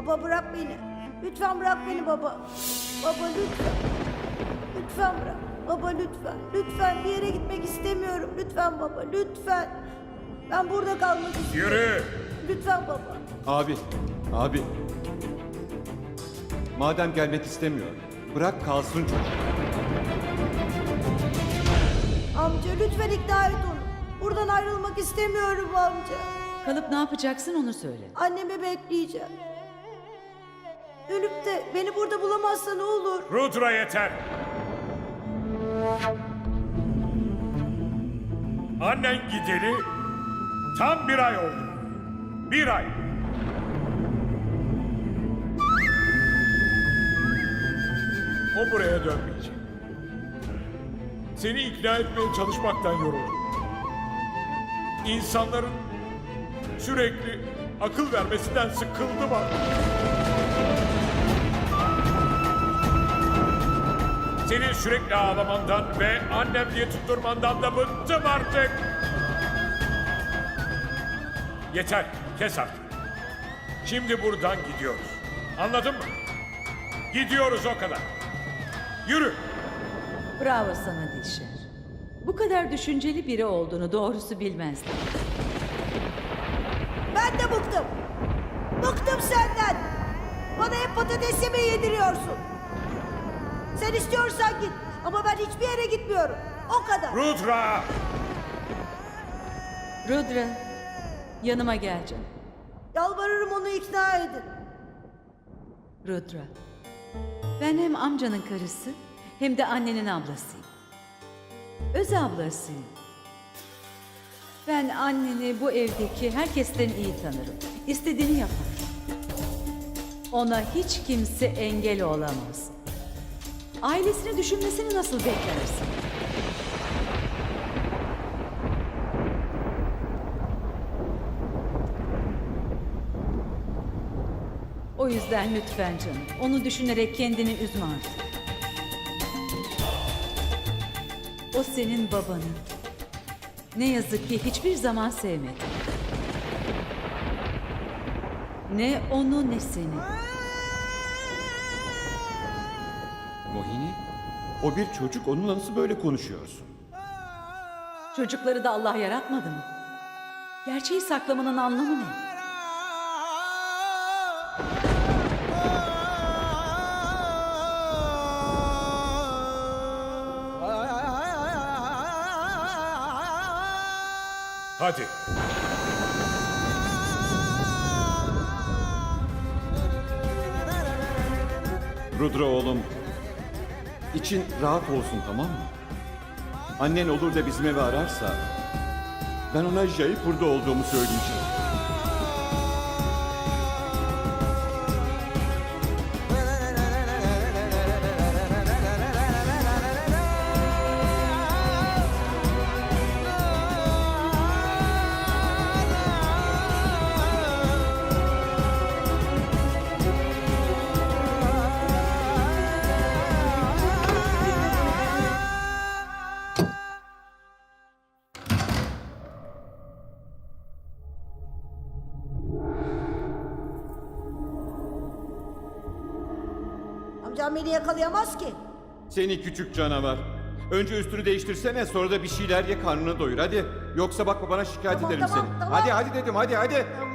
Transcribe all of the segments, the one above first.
Baba bırak beni. Lütfen bırak beni baba. Baba lütfen. Lütfen bırak. Baba lütfen. Lütfen bir yere gitmek istemiyorum. Lütfen baba lütfen. Ben burada kalmak istiyorum. Yürü! Lütfen baba. Abi, abi. Madem gelmek istemiyor, bırak kalsın çocuk. Amca lütfen ikna et onu. Buradan ayrılmak istemiyorum amca. Kalıp ne yapacaksın onu söyle. Annemi bekleyeceğim. Ölüp de beni burada bulamazsa ne olur? Rudra yeter! Annen gideli tam bir ay oldu. Bir ay. O buraya dönmeyecek. Seni ikna etmeye çalışmaktan yoruldum. İnsanların sürekli akıl vermesinden sıkıldım artık. Senin sürekli ağlamandan ve annem diye tutturmandan da bıktım artık. Yeter, kes artık. Şimdi buradan gidiyoruz. Anladın mı? Gidiyoruz o kadar. Yürü. Bravo sana Dişer. Bu kadar düşünceli biri olduğunu doğrusu bilmezdim. Ben de bıktım. Bıktım senden. Bana hep patates yemeği yediriyorsun. Sen istiyorsan git. Ama ben hiçbir yere gitmiyorum. O kadar. Rudra. Rudra, yanıma gel canım. Yalvarırım onu ikna edin. Rudra, ben hem amcanın karısı hem de annenin ablasıyım. Öz ablasıyım. Ben anneni bu evdeki herkesten iyi tanırım. İstediğini yapar. Ona hiç kimse engel olamaz. Ailesini düşünmesini nasıl beklersin? O yüzden lütfen canım, onu düşünerek kendini üzme artık. O senin babanı. Ne yazık ki hiçbir zaman sevmedi. Ne onu ne seni. Mohini, o bir çocuk, onunla nasıl böyle konuşuyorsun? Çocukları da Allah yaratmadı mı? Gerçeği saklamanın anlamı ne? Hadi. Rudra oğlum, için rahat olsun tamam mı? Annen olur da bizim evi ararsa, ben ona Jayip burada olduğumu söyleyeceğim. Amcam beni yakalayamaz ki. Seni küçük canavar. Önce üstünü değiştirsene sonra da bir şeyler ye karnını doyur hadi. Yoksa bak babana şikayet Tamam, ederim tamam, seni. tamam. Hadi hadi dedim hadi hadi. Tamam.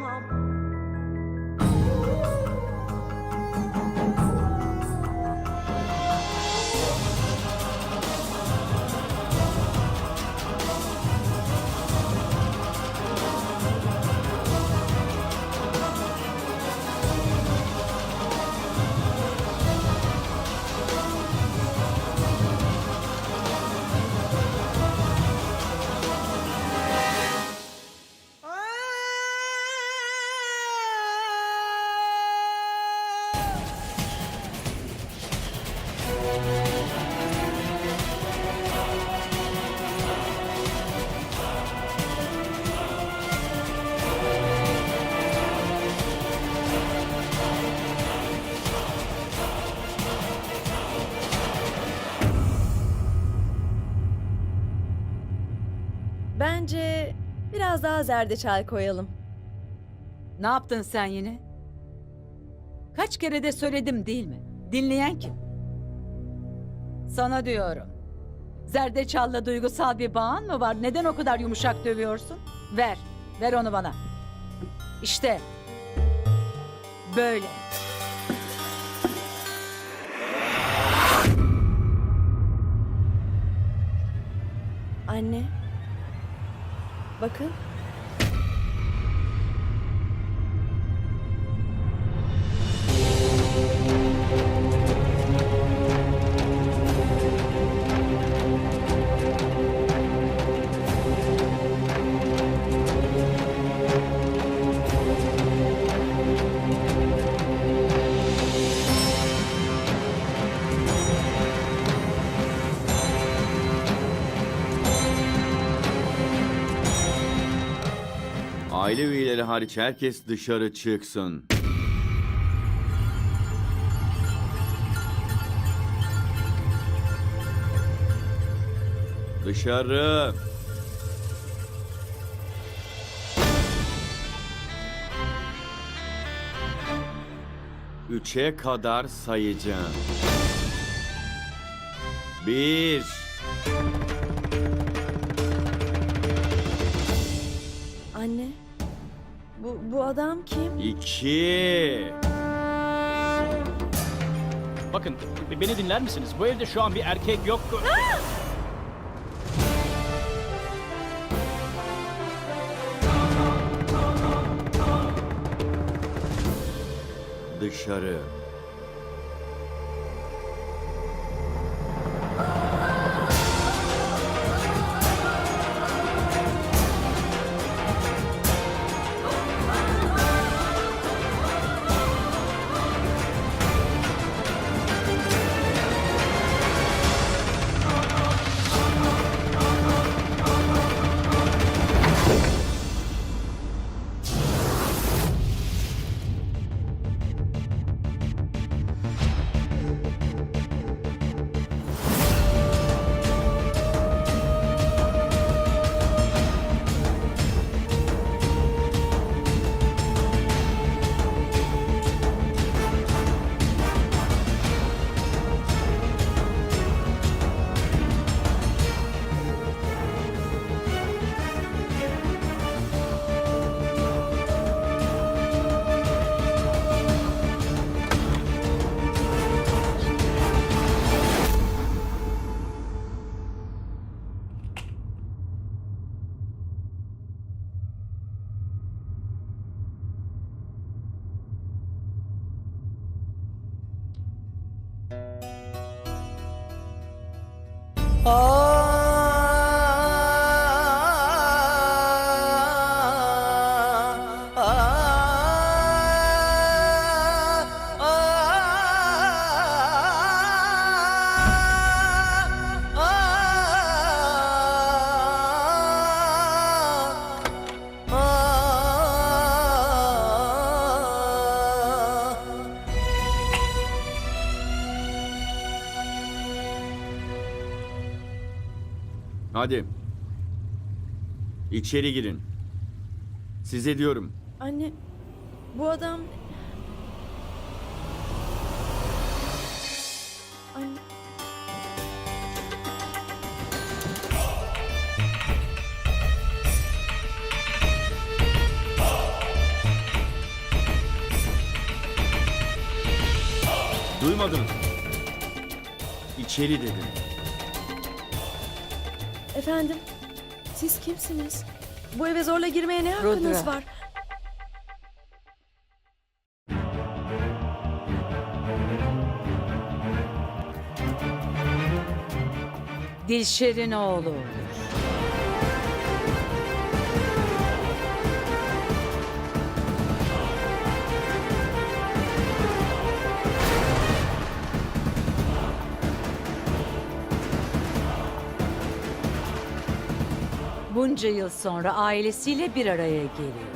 Biraz daha zerdeçal koyalım. Ne yaptın sen yine? Kaç kere de söyledim değil mi? Dinleyen kim? Sana diyorum. Zerdeçal'la duygusal bir bağın mı var? Neden o kadar yumuşak dövüyorsun? Ver, ver onu bana. İşte. Böyle. Anne. Bakın. Aile üyeleri hariç herkes dışarı çıksın. Dışarı. Üçe kadar sayacağım. Bir. Anne. Bu, bu adam kim? iki. Bakın beni dinler misiniz? Bu evde şu an bir erkek yok. Dışarı. Oh. Hadi. İçeri girin. Size diyorum. Anne. Bu adam... Anne. Duymadınız. İçeri dedim. Efendim, siz kimsiniz? Bu eve zorla girmeye ne hakkınız Rudra. var? Dilşer'in oğlu Bunca yıl sonra ailesiyle bir araya geliyor.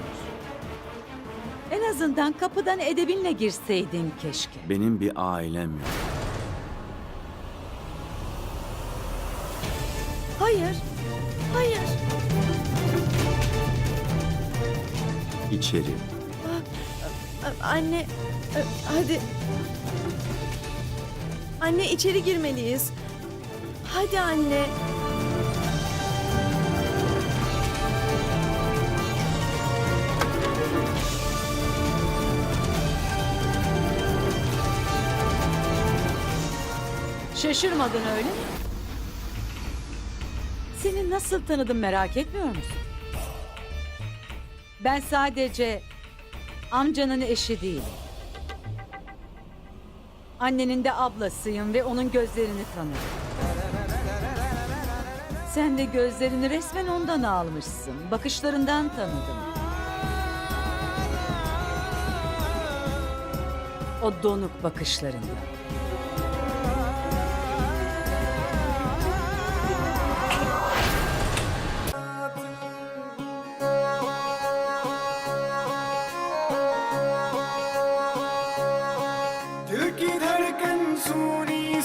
En azından kapıdan edebinle girseydin keşke. Benim bir ailem yok. Hayır. Hayır. İçeri. Aa, A- Anne, e, hadi. Anne içeri girmeliyiz. Hadi anne. Şaşırmadın öyle mi? Seni nasıl tanıdım merak etmiyor musun? Ben sadece amcanın eşi değilim. Annenin de ablasıyım ve onun gözlerini tanırım. Sen de gözlerini resmen ondan almışsın. Bakışlarından tanıdım. O donuk bakışlarından.